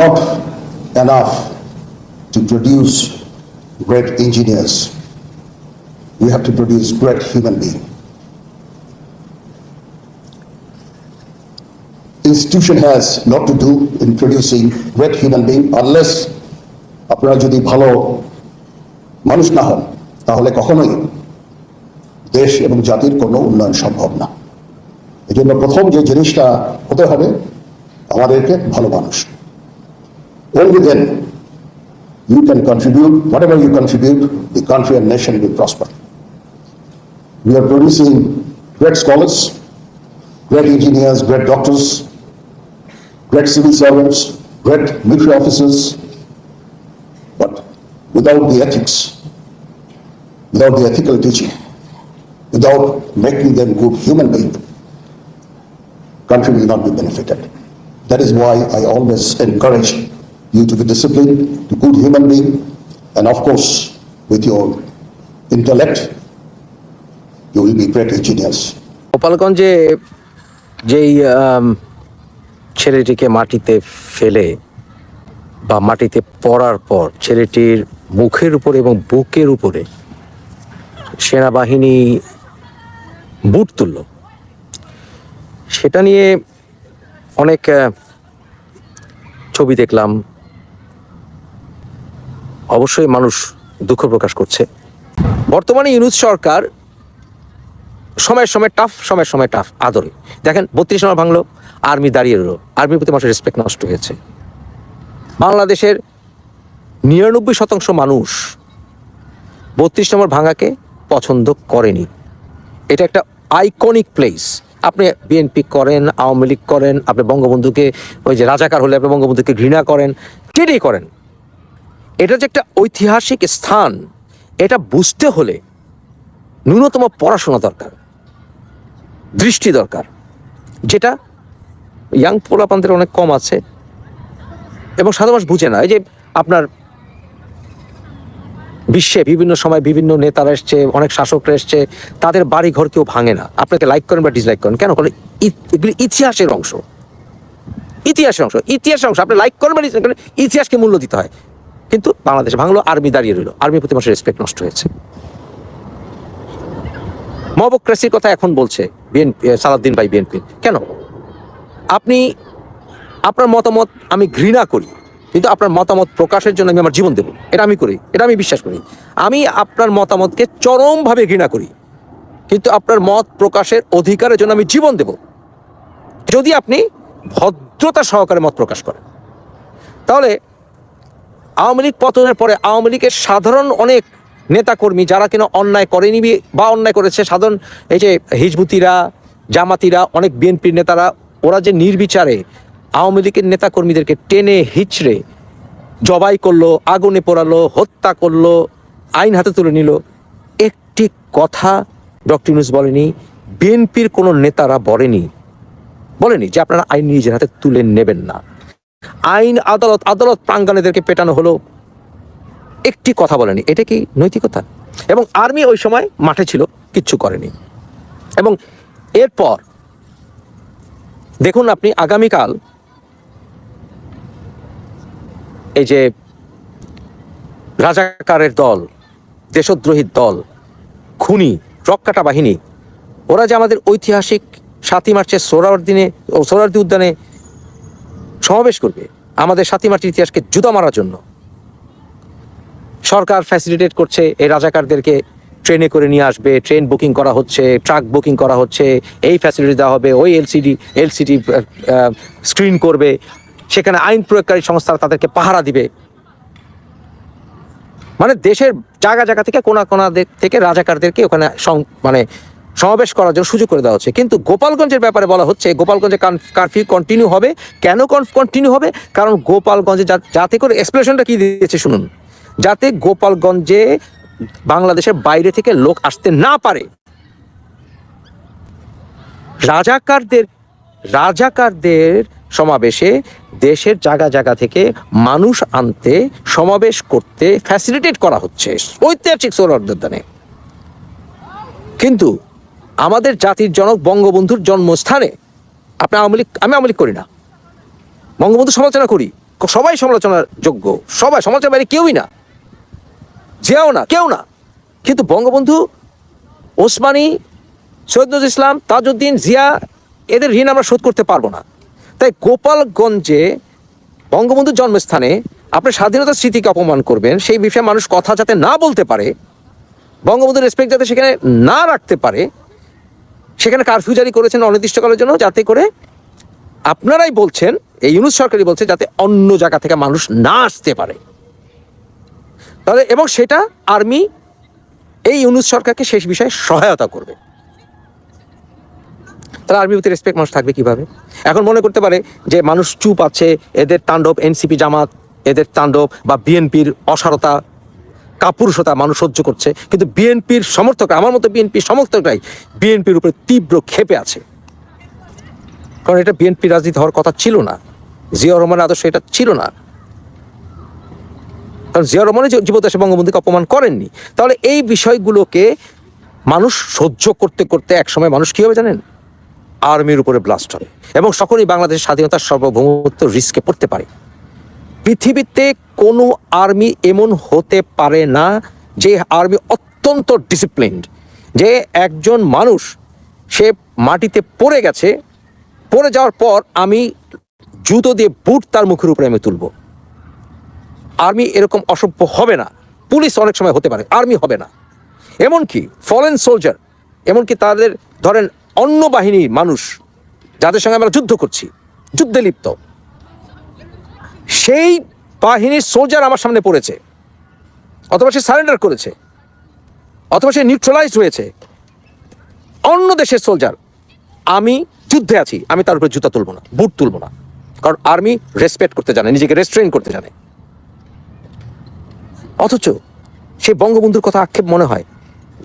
not enough to produce great engineers. We have to produce great human beings. Institution has lot to do in producing great human being unless আপনারা যদি ভালো মানুষ না হন তাহলে কখনোই দেশ এবং জাতির কোনো উন্নয়ন সম্ভব না এই জন্য প্রথম যে জিনিসটা হতে হবে আমাদেরকে ভালো মানুষ Only then you can contribute, whatever you contribute, the country and nation will prosper. We are producing great scholars, great engineers, great doctors, great civil servants, great military officers, but without the ethics, without the ethical teaching, without making them good human beings, country will not be benefited. That is why I always encourage you to be disciplined, to good human being, and of course, with your intellect, you will be great engineers. গোপালগঞ্জে যেই ছেলেটিকে মাটিতে ফেলে বা মাটিতে পড়ার পর ছেলেটির মুখের উপরে এবং বুকের উপরে সেনাবাহিনী বুট তুলল সেটা নিয়ে অনেক ছবি দেখলাম অবশ্যই মানুষ দুঃখ প্রকাশ করছে। বর্তমানে ইউনুস সরকার সময়ের সময় টাফ সময়ের সময় টাফ আদরে। দেখেন, বত্রিশ নম্বর ভাঙলো, আর্মি দাঁড়িয়ে রইল। আর্মির প্রতি মানুষের রেসপেক্ট নষ্ট হয়েছে। বাংলাদেশের নিরানব্বই শতাংশ মানুষ বত্রিশ নম্বর ভাঙাকে পছন্দ করেনি। এটা একটা আইকনিক প্লেস আপনি বিএনপি করেন, আওয়ামী লীগ করেন, আপনি বঙ্গবন্ধুকে ওই যে রাজাকার হলে আপনি বঙ্গবন্ধুকে ঘৃণা করেন যেটাই করেন? এটা যে একটা ঐতিহাসিক স্থান, এটা বুঝতে হলে ন্যূনতম পড়াশোনা দরকার, দৃষ্টি দরকার, যেটা ইয়াং পোলাপানদের অনেক কম আছে। এবং সাধারণ মানুষ বুঝে না, এই যে আপনার বিশ্বে বিভিন্ন সময় বিভিন্ন নেতারা এসছে, অনেক শাসকরা এসছে, তাদের বাড়ি ঘর কেউ ভাঙে না। আপনাকে লাইক করেন বা ডিসলাইক করেন, কেন? কারণ ই- এগুলি ইতিহাসের অংশ। ইতিহাসের অংশ ইতিহাসের অংশ। আপনি লাইক করেন বা ডিসলাইক করেন, ইতিহাসকে মূল্য দিতে হয়। কিন্তু বাংলাদেশে ভাঙলো, আর্মি দাঁড়িয়ে রইল। আর্মি প্রতি মানুষের রেসপেক্ট নষ্ট হয়েছে। মবক্রেসির কথা এখন বলছে বিএনপি সালাউদ্দিন ভাই বিএনপি। কেন? আপনি, আপনার মতামত আমি ঘৃণা করি, কিন্তু আপনার মতামত প্রকাশের জন্য আমি আমার জীবন দেব। এটা আমি করি, এটা আমি বিশ্বাস করি। আমি আপনার মতামতকে চরমভাবে ঘৃণা করি, কিন্তু আপনার মত প্রকাশের অধিকারের জন্য আমি জীবন দেব। যদি আপনি ভদ্রতা সহকারে মত প্রকাশ করেন, তাহলে আওয়ামী লীগ পতনের পরে আওয়ামী লীগের সাধারণ অনেক নেতাকর্মী যারা কিনা অন্যায় করেনি বা অন্যায় করেছে, সাধারণ এই যে হিজবুতিরা, জামাতিরা, অনেক বিএনপির নেতারা, ওরা যে নির্বিচারে আওয়ামী লীগের নেতাকর্মীদেরকে টেনে হিচড়ে জবাই করল, আগুনে পোড়ালো, হত্যা করল, আইন হাতে তুলে নিল, একটি কথা ডক্টর ইউনুস বলেনি, বিএনপির কোনো নেতারা বলেনি। বলেনি যে আপনারা আইন নিজের হাতে তুলে নেবেন না। আইন আদালত আদালত প্রাঙ্গণেদেরকে পেটানো হলো। একটি কথা বলেনি, এটা কি নৈতিকতা? এবং আর্মি ওই সময় মাঠে ছিল, কিচ্ছু করেনি। এবং এরপর, দেখুন আপনি, আগামীকাল এই যে রাজাকারের দল, দেশদ্রোহীর দল, খুনি, রক্কাটা বাহিনী, ওরা যে আমাদের ঐতিহাসিক সাতই মার্চের সোহরাওয়ার দিনে ও সোহরাওয়ার্দী উদ্যানে সমাবেশ করবে আমাদের সাতই মার্চের ইতিহাসকে জুদা মারার জন্য। সরকার ফ্যাসিলিটেট করছে এই রাজাকারদেরকে ট্রেনে করে নিয়ে আসবে, ট্রেন বুকিং করা হচ্ছে ট্রাক বুকিং করা হচ্ছে, এই ফ্যাসিলিটি দেওয়া হবে, ওই এলসিডি এলসিডি স্ক্রিন করবে। সেখানে আইন প্রয়োগকারী সংস্থা তাদেরকে পাহারা দিবে। মানে দেশের জায়গা জায়গা থেকে কোনা কোনা থেকে রাজাকারদেরকে ওখানে মানে সমাবেশ করার জন্য সুযোগ করে দেওয়া হচ্ছে। কিন্তু গোপালগঞ্জের ব্যাপারে বলা হচ্ছে, গোপালগঞ্জে কারফিউ কন্টিনিউ হবে। কেন কন্টিনিউ হবে? কারণ গোপালগঞ্জে যাতে করে এক্সপ্রেশনটা কি দিয়েছে শুনুন। যাতে গোপালগঞ্জে বাংলাদেশের বাইরে থেকে লোক আসতে না পারে। রাজাকারদের রাজাকারদের সমাবেশে দেশের জায়গা জায়গা থেকে মানুষ আনতে, সমাবেশ করতে ফ্যাসিলিটেট করা হচ্ছে। ঐতিহাসিক সৌরদানে কিন্তু আমাদের জাতির জনক বঙ্গবন্ধুর জন্মস্থানে। আপনি আওয়ামী লীগ আমি আওয়ামী করি না। বঙ্গবন্ধু সমালোচনা করি। সবাই সমালোচনার যোগ্য। সবাই সমালোচনার বাইরে কেউই না। যেও না, কেউ না। কিন্তু বঙ্গবন্ধু, ওসমানী সৈয়দ নজরুল ইসলাম, তাজউদ্দিন, জিয়া, এদের ঋণ আমরা শোধ করতে পারব না। তাই গোপালগঞ্জে বঙ্গবন্ধুর জন্মস্থানে আপনি স্বাধীনতার স্মৃতিকে অপমান করবেন, সেই বিষয়ে মানুষ কথা যাতে না বলতে পারে, বঙ্গবন্ধুর রেসপেক্ট যাতে সেখানে না রাখতে পারে সেখানে কারফিউ জারি করেছেন অনির্দিষ্টকালের জন্য যাতে করে আপনারাই বলছেন, এই ইউনুস সরকারই বলছে যাতে অন্য জায়গা থেকে মানুষ না আসতে পারে। তাহলে এবং সেটা আর্মি এই ইউনুস সরকারকে শেষ বিষয়ে সহায়তা করবে। তাহলে আর্মির প্রতি রেসপেক্ট মানুষ থাকবে কীভাবে? এখন মনে করতে পারে যে মানুষ চুপ আছে, এদের তাণ্ডব এনসিপি জামাত, এদের তাণ্ডব বা বিএনপির অসারতা কাপুরুষতা মানুষ সহ্য করছে, কিন্তু বিএনপির সমর্থকরা আমার মতো বিএনপির সমর্থকরাই বিএনপির উপরে তীব্র ক্ষেপে আছে। কারণ এটা বিএনপি রাজনীতি হওয়ার কথা ছিল না। জিয়া রহমানের আদর্শ এটা ছিল না। কারণ জিয়া রহমানের জীবদেশে বঙ্গবন্ধুকে অপমান করেননি। তাহলে এই বিষয়গুলোকে মানুষ সহ্য করতে করতে একসময় মানুষ কী হবে জানেন? আর্মির উপরে ব্লাস্ট হবে। এবং সকলেই বাংলাদেশের স্বাধীনতার সার্বভৌমত্ব রিস্কে পড়তে পারে। পৃথিবীতে কোনো আর্মি এমন হতে পারে না যে আর্মি অত্যন্ত ডিসিপ্লিনড যে একজন মানুষ, সে মাটিতে পড়ে গেছে, পড়ে যাওয়ার পর আমি জুতো দিয়ে বুট তার মুখের উপরে আমি তুলব। আর্মি এরকম অসভ্য হবে না। পুলিশ অনেক সময় হতে পারে, আর্মি হবে না। এমনকি ফরেন সোলজার এমনকি তাদের ধরেন অন্য বাহিনীর মানুষ, যাদের সঙ্গে আমরা যুদ্ধ করছি, যুদ্ধে লিপ্ত, সেই বাহিনীর সোলজার আমার সামনে পড়েছে, অথবা সে সারেন্ডার করেছে, অথবা সে নিউট্রালাইজড হয়েছে। অন্য দেশের সোলজার, আমি যুদ্ধে আছি, আমি তার উপরে জুতা তুলবো না, বুট তুলবো না, কারণ আর্মি রেসপেক্ট করতে জানে, নিজেকে রেস্ট্রেন করতে জানে। অথচ সে বঙ্গবন্ধুর কথা আক্ষেপ মনে হয়,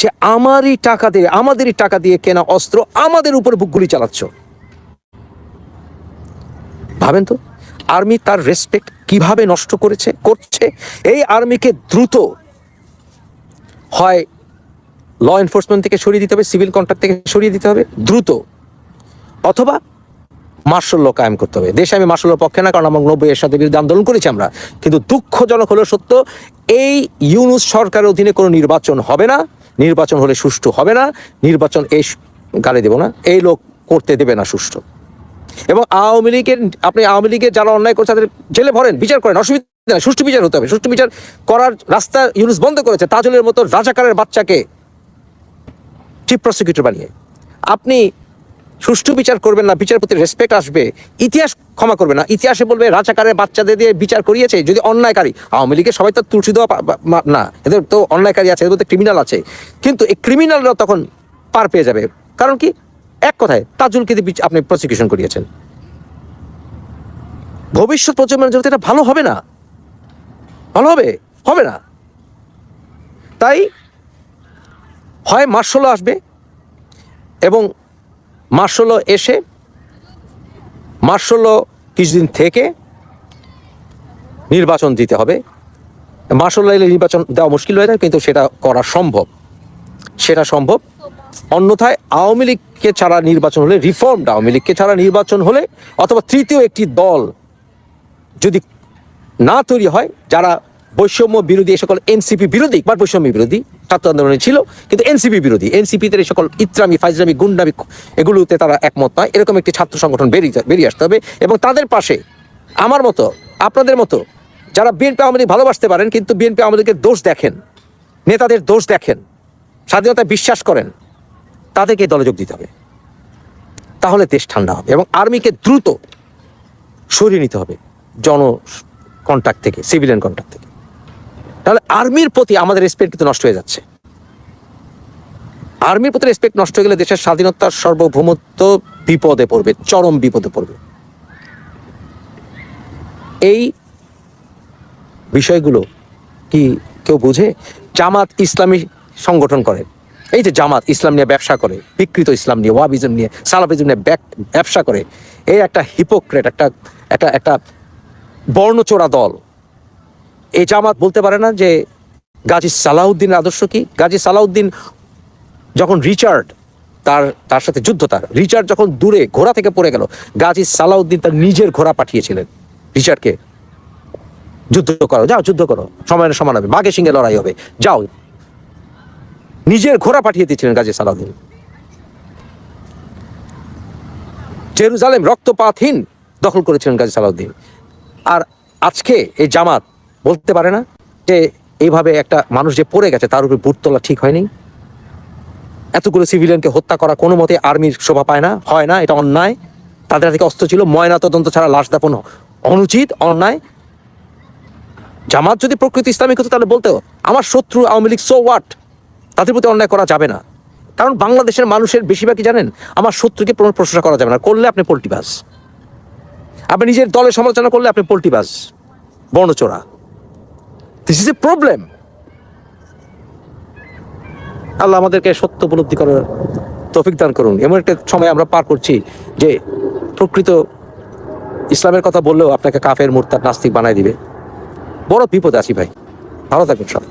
যে আমারই টাকা দিয়ে, আমাদেরই টাকা দিয়ে কেনা অস্ত্র আমাদের উপর বুকগুলি চালাচ্ছ। ভাবেন তো? আর্মি তার রেসপেক্ট কীভাবে নষ্ট করেছে, করছে? এই আর্মিকে দ্রুত হয় ল এনফোর্সমেন্ট থেকে সরিয়ে দিতে হবে সিভিল কন্ট্রাক্ট থেকে সরিয়ে দিতে হবে, দ্রুত। অথবা মার্শাল ল কায়েম করতে হবে। দেশে আমি মার্শাল পক্ষে না, কারণ আমার নব্বই এর সাথে বিরুদ্ধে আন্দোলন করেছি আমরা। কিন্তু দুঃখজনক হলেও সত্য, এই ইউনুস সরকারের অধীনে কোনো নির্বাচন হবে না। নির্বাচন হলে সুষ্ঠু হবে না। নির্বাচন এই গালে দেব না। এই লোক করতে দেবে না সুষ্ঠু। এবং আওয়ামী লীগের, আপনি আওয়ামী লীগের যারা অন্যায় করছে, তাদের জেলে ভরেন, বিচার করেন, অসুবিধা নেই, সুষ্ঠু বিচার হতে হবে। সুষ্ঠু বিচার করার রাস্তা ইউনুস বন্ধ করেছে, তাজলের মতো রাজাকারের বাচ্চাকে চিফ প্রসিকিউটর বানিয়ে। আপনি সুষ্ঠু বিচার করবেন না বিচার প্রতি রেসপেক্ট আসবে, ইতিহাস ক্ষমা করবে না। ইতিহাসে বলবে, রাজাকারের বাচ্চাদের দিয়ে বিচার করিয়েছে, যদি অন্যায়কারী। আওয়ামী লীগের সবাই তো তুলসী দেওয়া না, এদের তো অন্যায়কারী আছে, এদের মধ্যে ক্রিমিনাল আছে। কিন্তু এই ক্রিমিনালরা তখন পার পেয়ে যাবে। কারণ কি? এক কথায়, তাজুলকে আপনি প্রসিকিউশন করিয়েছেন। ভবিষ্যৎ প্রজন্মের জন্য এটা ভালো হবে না। ভালো হবে? হবে না। তাই হয় মার্শাল আসবে এবং মার্শাল এসে, মার্শাল কিছুদিন থেকে নির্বাচন দিতে হবে। মার্শাল নির্বাচন দেওয়া মুশকিল হয়ে যায়, কিন্তু সেটা করা সম্ভব। সেটা সম্ভব। অন্যথায় আওয়ামী লীগকে ছাড়া নির্বাচন হলে রিফর্মড আওয়ামী লীগকে ছাড়া নির্বাচন হলে অথবা তৃতীয় একটি দল যদি না তৈরি হয়, যারা বৈষম্য বিরোধী, এই সকল এনসিপি বিরোধী, বা বৈষম্য বিরোধী, ছাত্র আন্দোলনে ছিল, কিন্তু এনসিপি বিরোধী এনসিপিতে এই সকল ইত্রামি ফাইজরামি গুন্ডামি এগুলোতে তারা একমত নয়। এরকম একটি ছাত্র সংগঠন বেরিয়ে বেরিয়ে আসতে হবে এবং তাদের পাশে আমার মতো, আপনাদের মতো, যারা বিএনপি আওয়ামী লীগ ভালোবাসতে পারেন, কিন্তু বিএনপি আওয়ামী লীগের দোষ দেখেন, নেতাদের দোষ দেখেন, স্বাধীনতায় বিশ্বাস করেন তাদেরকে দলে যোগ দিতে হবে। তাহলে দেশ ঠান্ডা হবে এবং আর্মিকে দ্রুত সরিয়ে নিতে হবে জন কন্ট্যাক্ট থেকে, সিভিলিয়ান কন্ট্যাক্ট থেকে। তাহলে আর্মির প্রতি আমাদের রেসপেক্ট কিন্তু নষ্ট হয়ে যাচ্ছে। আর্মির প্রতি রেসপেক্ট নষ্ট হয়ে গেলে দেশের স্বাধীনতার সার্বভৌমত্ব বিপদে পড়বে, চরম বিপদে পড়বে। এই বিষয়গুলো কি কেউ বুঝে? জামাত ইসলামী সংগঠন করে। এই যে জামাত ইসলাম নিয়ে ব্যবসা করে, বিকৃত ইসলাম নিয়ে, ওয়াবিজম নিয়ে, সালাফিজম নিয়ে ব্যবসা করে, এই একটা হিপোক্রেট একটা একটা একটা বর্ণচোরা দল। এই জামাত বলতে পারে না যে গাজী সালাউদ্দিনের আদর্শ কি? গাজী সালাউদ্দিন যখন রিচার্ড, তার তার সাথে যুদ্ধ তার, রিচার্ড যখন দূরে, ঘোড়া থেকে পড়ে গেল, গাজী সালাউদ্দিন তার নিজের ঘোড়া পাঠিয়েছিলেন রিচার্ডকে। যুদ্ধ করো, যাও যুদ্ধ করো, সময়ের সমান হবে বাঘের সঙ্গে লড়াই হবে, যাও। নিজের ঘোড়া পাঠিয়ে দিয়েছিলেন গাজী সালাউদ্দিন। জেরুজালেম রক্তপাতহীন দখল করেছিলেন গাজী সালাউদ্দিন। আর আজকে এই জামাত বলতে পারে না যে এইভাবে একটা মানুষ যে পড়ে গেছে তার উপরে বুট তোলা ঠিক হয়নি। এতগুলো সিভিলিয়ানকে হত্যা করা কোনো মতে আর্মির শোভা পায় না, হয় না, এটা অন্যায়। তাদের হাতে অস্ত্র ছিল, ময়না তদন্ত ছাড়া লাশ দাপন অনুচিত, অন্যায়। জামাত যদি প্রকৃতি ইসলামিক হতো তাহলে বলতো, আমার শত্রু আওয়ামী লীগ সো ওয়াট তাদের প্রতি অন্যায় করা যাবে না। কারণ বাংলাদেশের মানুষের বেশিরভাগই জানেন, আমার শত্রুকে প্রশংসা করা যাবে না। করলে আপনি পোল্টিবাস আপনি নিজের দলের সমালোচনা করলে আপনি পোল্টিবাস বর্ণচোরা। This is a problem Allah আমাদেরকে সত্য উপলব্ধি করার তৌফিক দান করুন। এমন একটা সময় আমরা পার করছি যে প্রকৃত ইসলামের কথা বললেও আপনাকে কাফের মুরতার নাস্তিক বানায় দিবে। বড় বিপদ আছি ভাই। ভালো থাকবেন সব।